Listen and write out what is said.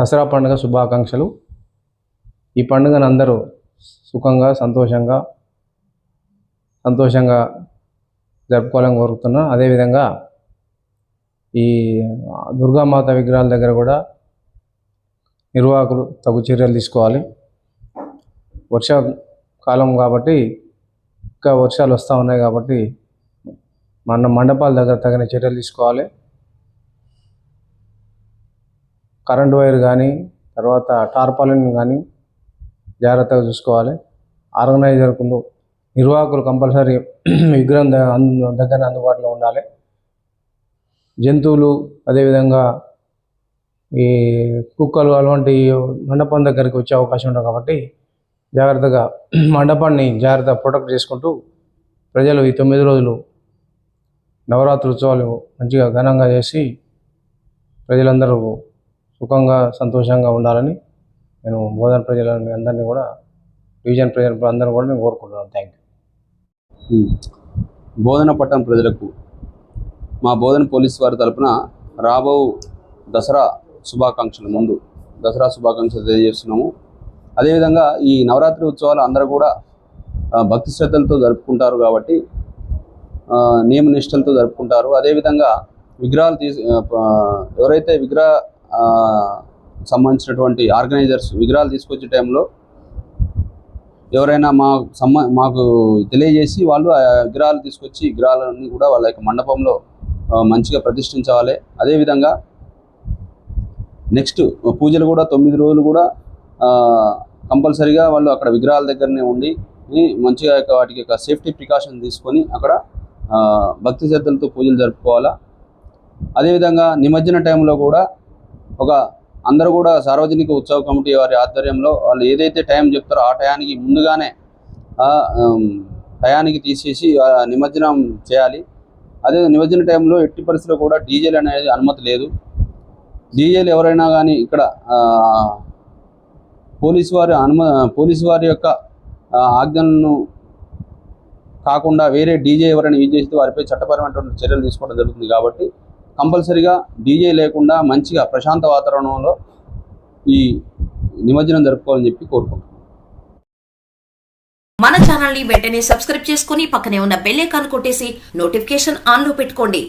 దసరా పండుగ శుభాకాంక్షలు. ఈ పండుగను అందరూ సుఖంగా సంతోషంగా సంతోషంగా జరుపుకోవాలని కోరుతున్నా అదేవిధంగా ఈ దుర్గామాత విగ్రహాల దగ్గర కూడా నిర్వాహకులు తగు చర్యలు తీసుకోవాలి. వర్షాకాలం కాబట్టి ఇంకా వర్షాలు వస్తూ ఉన్నాయి కాబట్టి మన మండపాల దగ్గర తగిన చర్యలు తీసుకోవాలి. కరెంట్ వైర్ కానీ తర్వాత టార్పాలిన్ కానీ జాగ్రత్తగా చూసుకోవాలి. ఆర్గనైజర్లు నిర్వాహకులు కంపల్సరీ విగ్రహం దగ్గర అందుబాటులో ఉండాలి. జంతువులు అదేవిధంగా ఈ కుక్కలు అలాంటి మండపం దగ్గరికి వచ్చే అవకాశం ఉంటుంది కాబట్టి జాగ్రత్తగా మండపాన్ని జాగ్రత్తగా ప్రొటెక్ట్ చేసుకుంటూ ప్రజలు ఈ తొమ్మిది రోజులు నవరాత్రి ఉత్సవాలు మంచిగా ఘనంగా చేసి ప్రజలందరూ సుఖంగా సంతోషంగా ఉండాలని నేను బోధన ప్రజలని అందరినీ కూడా డివిజన్ ప్రజలు అందరూ కూడా నేను కోరుకుంటున్నాను. Thank you. బోధన పట్టణ ప్రజలకు మా బోధన పోలీస్ వారి తరపున రాబో దసరా శుభాకాంక్షలు ముందు దసరా శుభాకాంక్షలు తెలియజేస్తున్నాము. అదేవిధంగా ఈ నవరాత్రి ఉత్సవాలు అందరూ కూడా భక్తి శ్రద్ధలతో జరుపుకుంటారు కాబట్టి నియమ నిష్టలతో జరుపుకుంటారు. అదేవిధంగా విగ్రహాలు తీసు ఎవరైతే విగ్రహ సంబంధించినటువంటి ఆర్గనైజర్స్ విగ్రహాలు తీసుకొచ్చే టైంలో ఎవరైనా మా సంబ మాకు తెలియజేసి వాళ్ళు ఆ విగ్రహాలు తీసుకొచ్చి విగ్రహాలన్నీ కూడా వాళ్ళ యొక్క మండపంలో మంచిగా ప్రతిష్ఠించాలి అదేవిధంగా నెక్స్ట్ పూజలు కూడా తొమ్మిది రోజులు కూడా కంపల్సరీగా వాళ్ళు అక్కడ విగ్రహాల దగ్గరనే ఉండి మంచిగా వాటికి యొక్క సేఫ్టీ ప్రికాషన్ తీసుకొని అక్కడ భక్తి శ్రద్ధలతో పూజలు జరుపుకోవాలా. అదేవిధంగా నిమజ్జన టైంలో కూడా ఒక అందరూ కూడా సార్వజనిక ఉత్సవ కమిటీ వారి ఆధ్వర్యంలో వాళ్ళు ఏదైతే టైం చెప్తారో ఆ టయానికి ముందుగానే టయానికి తీసేసి నిమజ్జనం చేయాలి. అదే నిమజ్జన టైంలో ఎట్టి పరిస్థితిలో కూడా డీజేలు అనేది అనుమతి లేదు. డీజేలు ఎవరైనా కానీ ఇక్కడ పోలీసు వారి అనుమ పోలీసు వారి యొక్క ఆజ్ఞలను కాకుండా వేరే డీజే ఎవరైనా యూజ్ చేస్తే వారిపై చట్టపరమైనటువంటి చర్యలు తీసుకోవడం జరుగుతుంది కాబట్టి కంపల్సరీగా డీజే లేకుండా మంచిగా ప్రశాంత వాతావరణంలో ఈ నిమజ్జనం జరుపుకోవాలని చెప్పి కోరుకుంటున్నాను మన ఛానల్ని వెంటనే సబ్స్క్రైబ్ చేసుకుని పక్కనే ఉన్న బెల్ ఐకాన్ కొట్టేసి నోటిఫికేషన్ ఆన్లో పెట్టుకోండి.